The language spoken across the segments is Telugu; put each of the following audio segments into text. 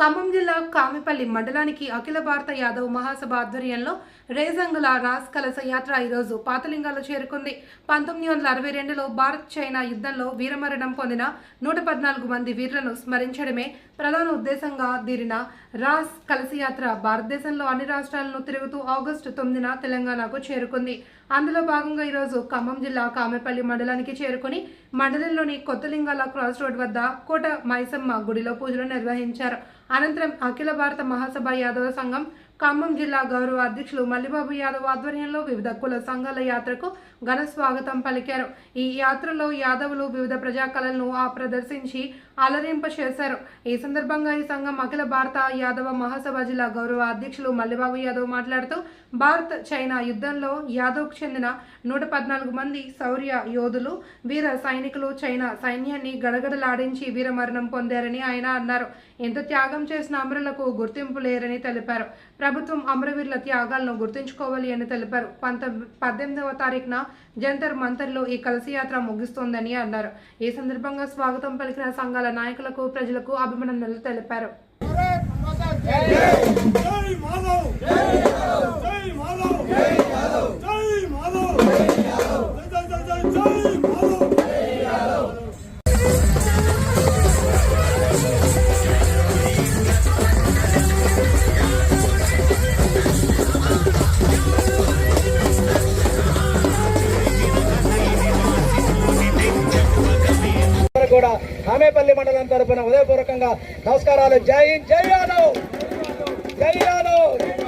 ఖమ్మం జిల్లా కామిపల్లి మండలానికి అఖిల భారత యాదవ్ మహాసభ ఆధ్వర్యంలో రేజంగుల రాస్ కలస యాత్ర ఈరోజు పాతలింగాలో చేరుకుంది. పంతొమ్మిది వందల అరవై రెండులో భారత్ చైనా యుద్ధంలో వీరమరణం పొందిన నూట పద్నాలుగు మంది వీరులను స్మరించడమే ప్రధాన ఉద్దేశంగా దీరిన రాస్ కలస యాత్ర భారతదేశంలో అన్ని రాష్ట్రాలను తిరుగుతూ ఆగస్టు తొమ్మిదిన తెలంగాణకు చేరుకుంది. అందులో భాగంగా ఈరోజు ఖమ్మం జిల్లా కామెపల్లి మండలానికి చేరుకుని మండలంలోని కొత్తలింగాల క్రాస్ రోడ్ వద్ద కోట మైసమ్మ గుడిలో పూజలు నిర్వహించారు. అనంతరం అఖిల భారత మహాసభ యాదవ సంఘం ఖమ్మం జిల్లా గౌరవ అధ్యక్షులు మల్లిబాబు యాదవ్ ఆధ్వర్యంలో వివిధ కుల సంఘాల యాత్రకు ఘన స్వాగతం పలికారు. ఈ యాత్రలో యాదవులు వివిధ ప్రజా కళలను ఆ ప్రదర్శించి అలరింప చేశారు. ఈ సందర్భంగా ఈ సంఘం అఖిల భారత యాదవ మహాసభ జిల్లా గౌరవ అధ్యక్షులు మల్లిబాబు యాదవ్ మాట్లాడుతూ భారత్ చైనా యుద్ధంలో యాదవ్కు చెందిన నూట పద్నాలుగు మంది శౌర్య యోధులు వీర సైనికులు చైనా సైన్యాన్ని గడగడలాడించి వీరమరణం పొందారని ఆయన అన్నారు. ఎంత త్యాగం చేసిన అమరులకు గుర్తింపు లేరని తెలిపారు. ప్రభుత్వం అమరవీరుల త్యాగాలను గుర్తుంచుకోవాలి అని తెలిపారు. పంత పద్దెనిమిదవ తారీఖున జంతర్ మంతర్లో ఈ కలసియాత్ర ముగిస్తోందని అన్నారు. ఈ సందర్భంగా స్వాగతం పలికిన సంఘాల నాయకులకు ప్రజలకు అభినందనలు తెలిపారు. కూడా కామేపల్లి మండలం తరఫున ఉదయపూర్వకంగా నమస్కారాలు. జై హింద్ జై యాదవ్! జై యాదవ్!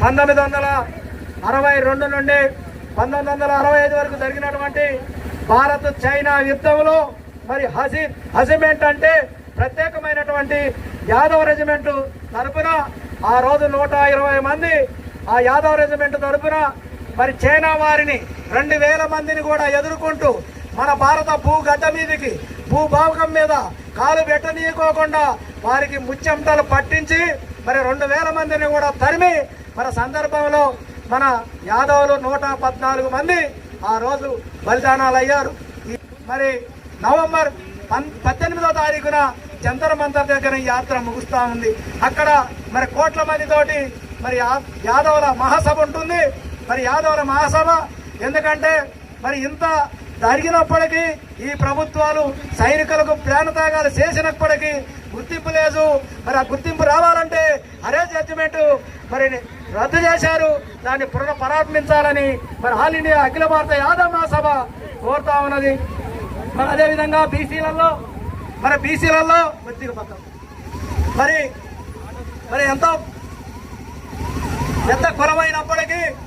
పంతొమ్మిది వందల అరవై రెండు నుండి పంతొమ్మిది వందల అరవై ఐదు వరకు జరిగినటువంటి భారత్ చైనా యుద్ధంలో మరి హసి హసిమెంట్ అంటే ప్రత్యేకమైనటువంటి యాదవ్ రెజిమెంట్ తరపున ఆ రోజు నూట ఇరవై మంది ఆ యాదవ్ రెజిమెంట్ తరపున మరి చైనా వారిని రెండు వేల మందిని కూడా ఎదుర్కొంటూ మన భారత భూగడ్డ మీదకి భూభాగం మీద కాలు పెట్టనీయకోకుండా వారికి ముచ్చెమటలు పట్టించి మరి రెండు వేల మందిని కూడా తరిమి మన సందర్భంలో మన యాదవులు నూట పద్నాలుగు మంది ఆ రోజు బలిదానాలు అయ్యారు మరి నవంబర్ పన్- పద్దెనిమిదో తారీఖున జంతర్ మంతర్ దగ్గర ఈ యాత్ర ముగుస్తా ఉంది. అక్కడ మరి కోట్ల మందితోటి మరి యాదవుల మహాసభ ఉంటుంది. మరి యాదవుల మహాసభ. ఎందుకంటే మరి ఇంత జరిగినప్పటికీ ఈ ప్రభుత్వాలు సైనికులకు ప్రాణ త్యాగాలు చేసినప్పటికీ గుర్తింపు లేదు. మరి ఆ గుర్తింపు రావాలంటే అరే జడ్జిమెంట్ మరి రద్దు చేశారు. దాన్ని పునః ప్రారంభించాలని మరి ఆల్ ఇండియా అఖిల భారత యాదవ్ మహాసభ కోరుతా ఉన్నది. మరి అదేవిధంగా బీసీలలో మరి బీసీలలో కొద్దిగా పక్కన. మరి మరి ఎంతో ఎంత కులమైనప్పటికీ